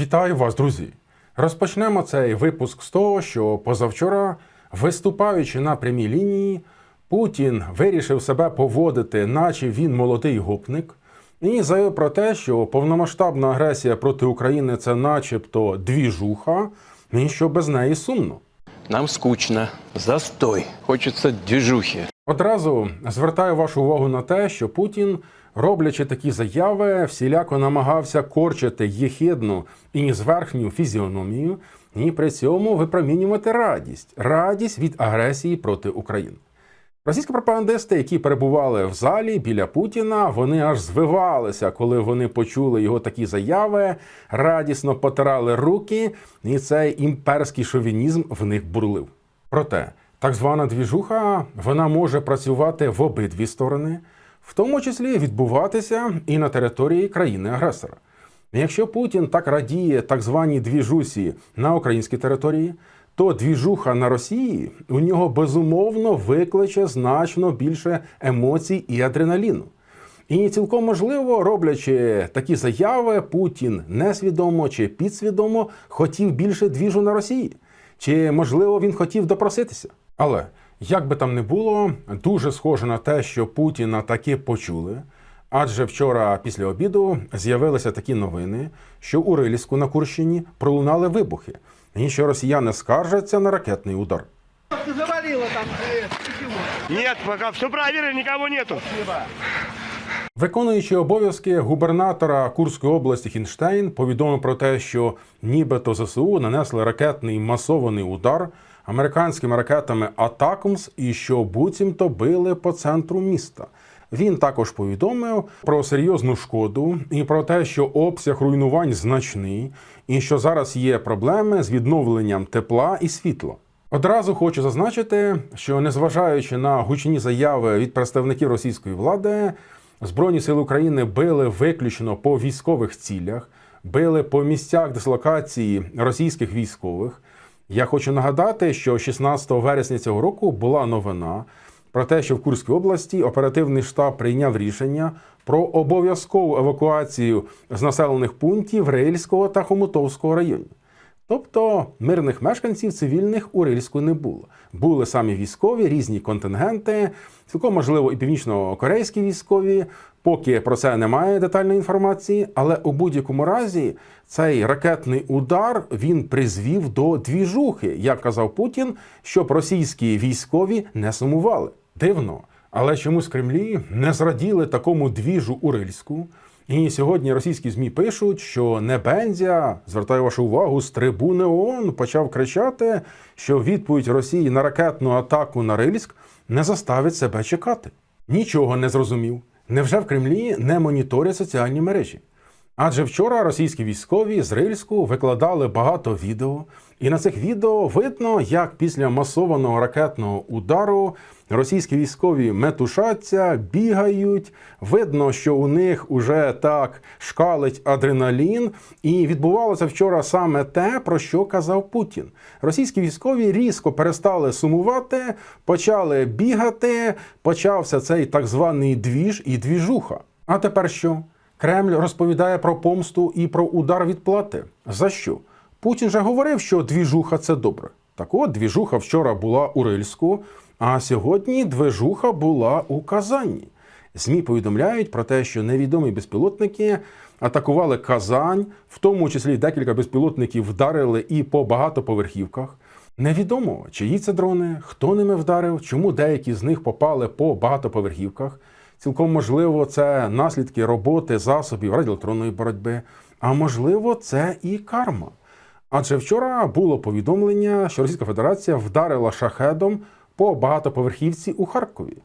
Вітаю вас, друзі! Розпочнемо цей випуск з того, що позавчора, виступаючи на прямій лінії, Путін вирішив себе поводити, наче він молодий гопник, і заявив про те, що повномасштабна агресія проти України це начебто двіжуха, і що без неї сумно. Нам скучно, застой, хочется движухи. Одразу звертаю вашу увагу на те, що Путін, роблячи такі заяви, всіляко намагався корчити єхидну і зверхню фізіономію, і при цьому випромінювати радість, радість від агресії проти України. Російські пропагандисти, які перебували в залі біля Путіна, вони аж звивалися, коли вони почули його такі заяви, радісно потирали руки, і цей імперський шовінізм в них бурлив. Проте так звана двіжуха вона може працювати в обидві сторони, в тому числі відбуватися і на території країни-агресора. Якщо Путін так радіє так званій двіжусі на українській території, то двіжуха на Росії у нього безумовно викличе значно більше емоцій і адреналіну. І цілком можливо, роблячи такі заяви, Путін несвідомо чи підсвідомо хотів більше двіжу на Росії. Чи можливо він хотів допроситися? Але як би там не було, дуже схоже на те, що Путіна таки почули. Адже вчора після обіду з'явилися такі новини, що у Рильську на Курщині пролунали вибухи, і що росіяни скаржаться на ракетний удар. Ты завалила там. почему? Нет, пока все проверили, никого нету. Виконуючи обов'язки губернатора Курської області Хінштейн повідомив про те, що нібито ЗСУ нанесли ракетний масований удар американськими ракетами Атакмс і що буцімто били по центру міста. Він також повідомив про серйозну шкоду і про те, що обсяг руйнувань значний, і що зараз є проблеми з відновленням тепла і світла. Одразу хочу зазначити, що незважаючи на гучні заяви від представників російської влади, Збройні сили України били виключно по військових цілях, били по місцях дислокації російських військових. Я хочу нагадати, що 16 вересня цього року була новина про те, що в Курській області оперативний штаб прийняв рішення про обов'язкову евакуацію з населених пунктів Рильського та Хомутовського районів. Тобто мирних мешканців цивільних у Рильську не було. Були самі військові, різні контингенти, цілком можливо і північно-корейські військові. Поки про це немає детальної інформації, але у будь-якому разі цей ракетний удар він призвів до двіжухи, як казав Путін, щоб російські військові не сумували. Дивно, але чомусь Кремлі не зраділи такому двіжу у Рильську. І сьогодні російські змі пишуть, що Небензя, звертаю вашу увагу, з трибуни ООН почав кричати, що відповідь Росії на ракетну атаку на Рильськ не заставить себе чекати. Нічого не зрозумів. Невже в Кремлі не моніторять соціальні мережі? Адже вчора російські військові з Рильську викладали багато відео, і на цих відео видно, як після масованого ракетного удару російські військові метушаться, бігають. Видно, що у них уже так шкалить адреналін. І відбувалося вчора саме те, про що казав Путін. Російські військові різко перестали сумувати, почали бігати. Почався цей так званий двіж і двіжуха. А тепер що? Кремль розповідає про помсту і про удар відплати. За що? Путін же говорив, що двіжуха це добре. Так от, двіжуха вчора була у Рильську, а сьогодні движуха була у Казані. ЗМІ повідомляють про те, що невідомі безпілотники атакували Казань, в тому числі декілька безпілотників вдарили і по багатоповерхівках. Невідомо, чиї це дрони, хто ними вдарив, чому деякі з них попали по багатоповерхівках. Цілком можливо, це наслідки роботи засобів радіоелектронної боротьби, а можливо, це і карма. Адже вчора було повідомлення, що Російська Федерація вдарила шахедом по багатоповерхівці у Харкові.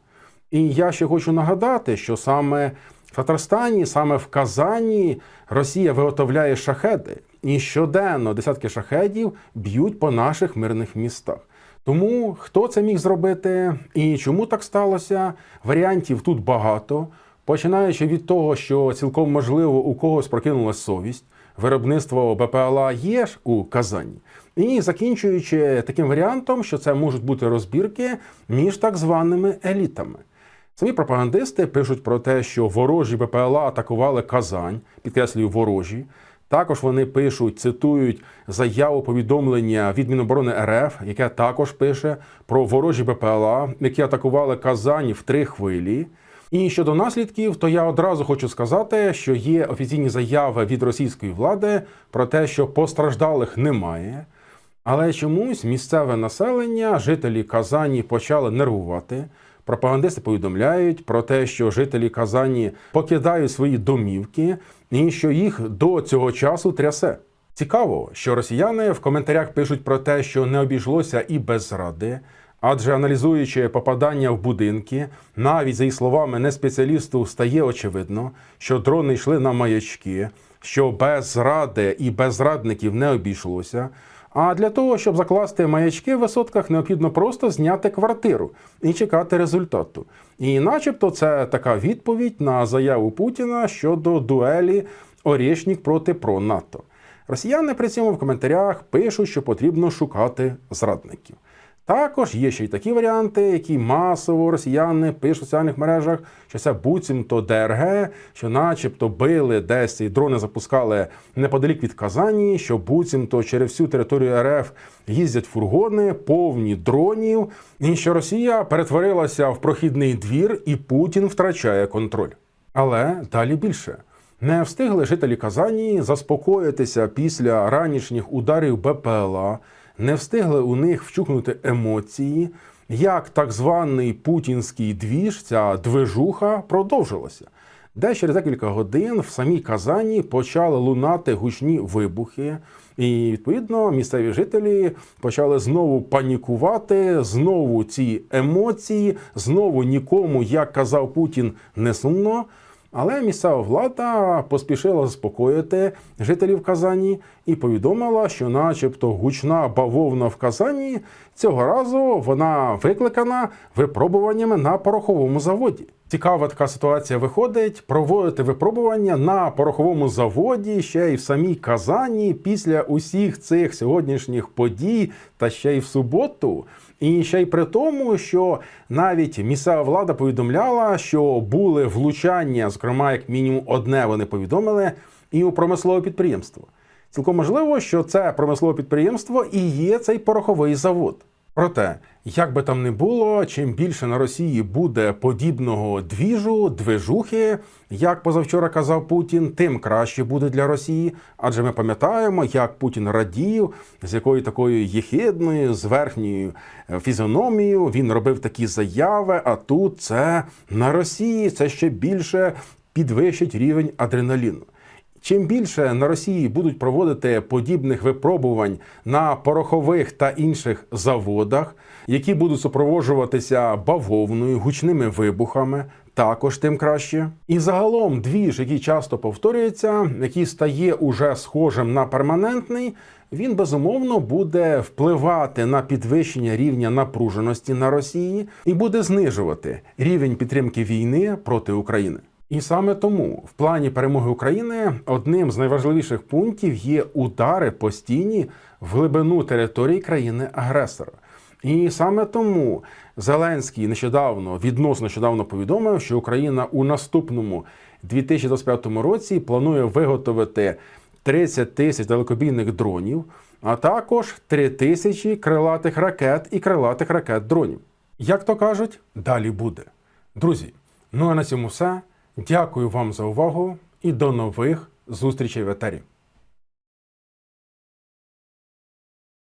І я ще хочу нагадати, що саме в Татарстані, саме в Казані Росія виготовляє шахеди, і щоденно десятки шахедів б'ють по наших мирних містах. Тому хто це міг зробити і чому так сталося? Варіантів тут багато. Починаючи від того, що цілком можливо у когось прокинулась совість, виробництво БПЛА є ж у Казані, і закінчуючи таким варіантом, що це можуть бути розбірки між так званими елітами. Самі пропагандисти пишуть про те, що ворожі БПЛА атакували Казань, підкреслюю ворожі. Також вони пишуть, цитують заяву повідомлення від Міноборони РФ, яке також пише про ворожі БПЛА, які атакували Казань в три хвилі. І щодо наслідків, то я одразу хочу сказати, що є офіційні заяви від російської влади про те, що постраждалих немає. Але чомусь місцеве населення, жителі Казані почали нервувати. Пропагандисти повідомляють про те, що жителі Казані покидають свої домівки і що їх до цього часу трясе. Цікаво, що росіяни в коментарях пишуть про те, що не обійшлося і без зради, адже аналізуючи попадання в будинки, навіть за їх словами не спеціалісту стає очевидно, що дрони йшли на маячки, що без зради і без зрадників не обійшлося. А для того, щоб закласти маячки в висотках, необхідно просто зняти квартиру і чекати результату. І начебто це така відповідь на заяву Путіна щодо дуелі Орєшнік проти ПРО НАТО. Росіяни при цьому в коментарях пишуть, що потрібно шукати зрадників. Також є ще й такі варіанти, які масово росіяни пишуть в соціальних мережах, що це буцімто ДРГ, що начебто били десь і дрони запускали неподалік від Казані, що буцімто через всю територію РФ їздять фургони, повні дронів, і що Росія перетворилася в прохідний двір, і Путін втрачає контроль. Але далі більше. Не встигли жителі Казані заспокоїтися після ранішніх ударів БПЛА, не встигли у них вчухнути емоції, як так званий путінський двіж, ця движуха продовжилася. Де через декілька годин в самій Казані почали лунати гучні вибухи, і відповідно місцеві жителі почали знову панікувати, знову ці емоції, знову нікому, як казав Путін, не сумно. Але місцева влада поспішила заспокоїти жителів Казані і повідомила, що, начебто, гучна бавовна в Казані цього разу вона викликана випробуваннями на пороховому заводі. Цікава така ситуація виходить проводити випробування на пороховому заводі ще й в самій Казані після усіх цих сьогоднішніх подій, та ще й в суботу. І ще й при тому, що навіть місцева влада повідомляла, що були влучання, зокрема, як мінімум одне вони повідомили, і у промислове підприємство. Цілком можливо, що це промислове підприємство і є цей пороховий завод. Проте, як би там не було, чим більше на Росії буде подібного двіжу, движухи, як позавчора казав Путін, тим краще буде для Росії. Адже ми пам'ятаємо, як Путін радів, з якою такою єхидною, з верхньою е, фізіономією він робив такі заяви. А тут це на Росії це ще більше підвищить рівень адреналіну. Чим більше на Росії будуть проводити подібних випробувань на порохових та інших заводах, які будуть супроводжуватися бавовною, гучними вибухами, також тим краще. І загалом двіж, який часто повторюється, який стає уже схожим на перманентний, він безумовно буде впливати на підвищення рівня напруженості на Росії і буде знижувати рівень підтримки війни проти України. І саме тому в плані перемоги України одним з найважливіших пунктів є удари постійні в глибину території країни-агресора. І саме тому Зеленський нещодавно відносно нещодавно повідомив, що Україна у наступному 2025 році планує виготовити 30 тисяч далекобійних дронів, а також 3 тисячі крилатих ракет і крилатих ракет дронів. Як то кажуть, далі буде. Друзі, ну а на цьому все. Дякую вам за увагу і до нових зустрічей в етері.